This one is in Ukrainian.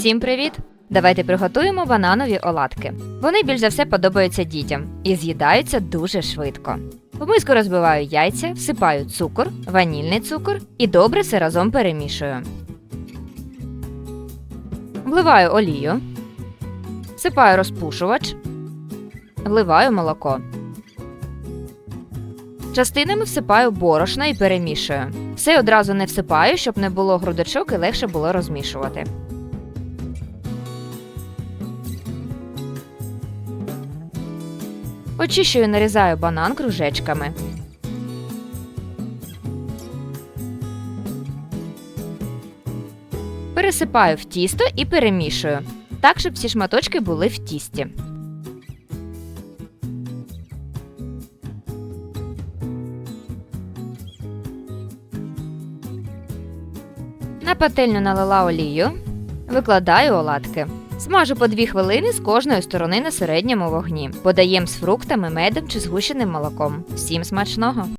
Усім привіт! Давайте приготуємо бананові оладки. Вони більш за все подобаються дітям і з'їдаються дуже швидко. В миску розбиваю яйця, всипаю цукор, ванільний цукор і добре все разом перемішую. Вливаю олію, всипаю розпушувач, вливаю молоко. Частинами всипаю борошна і перемішую. Все одразу не всипаю, щоб не було грудочок і легше було розмішувати. Очищую, і нарізаю банан кружечками. Пересипаю в тісто і перемішую, так, щоб всі шматочки були в тісті. На пательню налила олію, викладаю оладки. Смажу по 2 хвилини з кожної сторони на середньому вогні. Подаємо з фруктами, медом чи згущеним молоком. Всім смачного!